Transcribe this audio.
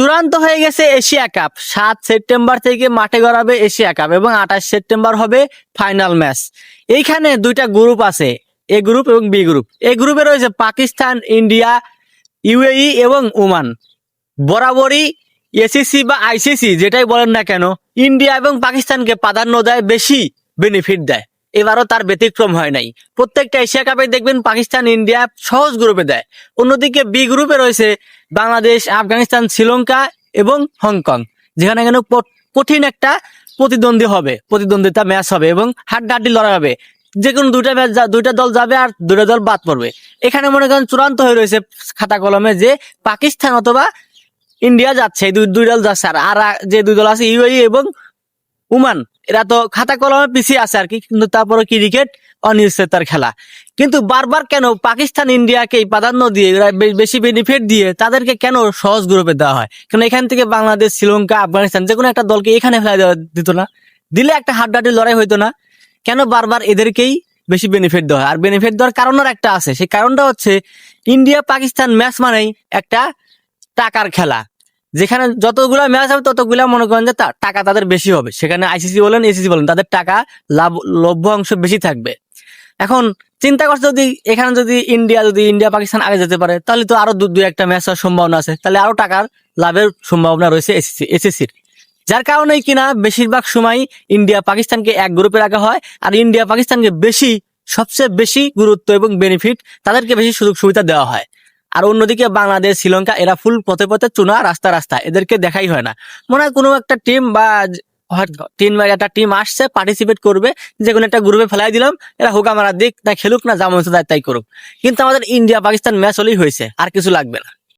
চূড়ান্ত হয়ে গেছে এশিয়া কাপ। সাত সেপ্টেম্বর থেকে মাঠে গড়াবে এশিয়া কাপ এবং আঠাশ সেপ্টেম্বর হবে ফাইনাল ম্যাচ। এইখানে দুইটা গ্রুপ আছে, এ গ্রুপ এবং বি গ্রুপ। এ গ্রুপে রয়েছে পাকিস্তান, ইন্ডিয়া, ইউএই এবং ওমান। বরাবরই এসিসি বা আইসিসি যেটাই বলেন না কেন, ইন্ডিয়া এবং পাকিস্তানকে প্রাধান্য দেয়, বেশি বেনিফিট দেয়। এবারও তার ব্যতিক্রম হয় নাই। প্রত্যেকটা এশিয়া কাপে দেখবেন পাকিস্তান, ইন্ডিয়া সহজ গ্রুপে দেয়। অন্যদিকে বি গ্রুপে রয়েছে বাংলাদেশ, আফগানিস্তান, শ্রীলঙ্কা এবং হংকং, যেখানে কেন কঠিন একটা প্রতিদ্বন্দ্বী হবে, প্রতিদ্বন্দ্বিতা ম্যাচ হবে এবং হাড্ডাহাড্ডি লড়াই হবে। যে কোনো দুইটা ম্যাচ দুইটা দল যাবে আর দুইটা দল বাদ পড়বে। এখানে মনে করেন চূড়ান্ত হয়ে রয়েছে খাতা কলমে যে পাকিস্তান অথবা ইন্ডিয়া যাচ্ছে, এই দুই দুই দল যাচ্ছে। আর যে দুই দল আছে, ইউএই এবং উমান, এরা তো খাতা কলমে পিছিয়ে আছে আর কি, কিন্তু তারপরে ক্রিকেট অনিশ্চয়তার খেলা। কিন্তু বারবার কেন পাকিস্তান, ইন্ডিয়াকে প্রাধান্য দিয়ে বেশি বেনিফিট দিয়ে তাদেরকে কেন সহজ গ্রুপে দেওয়া হয়? কারণ এখান থেকে বাংলাদেশ, শ্রীলঙ্কা, আফগানিস্তান যে কোনো একটা দলকে এখানে ফেলা দেওয়া দিত না? দিলে একটা হাড্ডাহাড্ডি লড়াই হইতো না। কেন বারবার এদেরকেই বেশি বেনিফিট দেওয়া হয়? আর বেনিফিট দেওয়ার কারণের একটা আছে। সেই কারণটা হচ্ছে ইন্ডিয়া পাকিস্তান ম্যাচ মানেই একটা টাকার খেলা। যেখানে যতগুলা ম্যাচ হবে, ততগুলা মনে করেন যে টাকা তাদের বেশি হবে। সেখানে আইসিসি বলেন এসিসি বলেন, তাদের টাকা লাভ লভ্য অংশ বেশি থাকবে। এখন চিন্তা করছে যদি এখানে যদি ইন্ডিয়া যদি ইন্ডিয়া পাকিস্তান আগে যেতে পারে, তাহলে তো আরও দু দুই একটা ম্যাচ হওয়ার সম্ভাবনা আছে। তাহলে আরও টাকার লাভের সম্ভাবনা রয়েছে এসিসি এসিসির যার কারণে কিনা বেশিরভাগ সময় ইন্ডিয়া পাকিস্তানকে এক গ্রুপে রাখা হয়, আর ইন্ডিয়া পাকিস্তানকে বেশি, সবচেয়ে বেশি গুরুত্ব এবং বেনিফিট তাদেরকে বেশি সুযোগ সুবিধা দেওয়া হয়। আর অন্যদিকে বাংলাদেশ, শ্রীলঙ্কা, এরা ফুল পথে পথে চুনা রাস্তা রাস্তা, এদেরকে দেখাই হয় না। মনে হয় কোনো একটা টিম বা টিম বা একটা টিম আসছে পার্টিসিপেট করবে, যে কোনো একটা গ্রুপে ফেলাই দিলাম, এরা হুকা মারা দিক না খেলুক না জামা তাই করুক। কিন্তু আমাদের ইন্ডিয়া পাকিস্তান ম্যাচ হলেই হয়েছে, আর কিছু লাগবে না।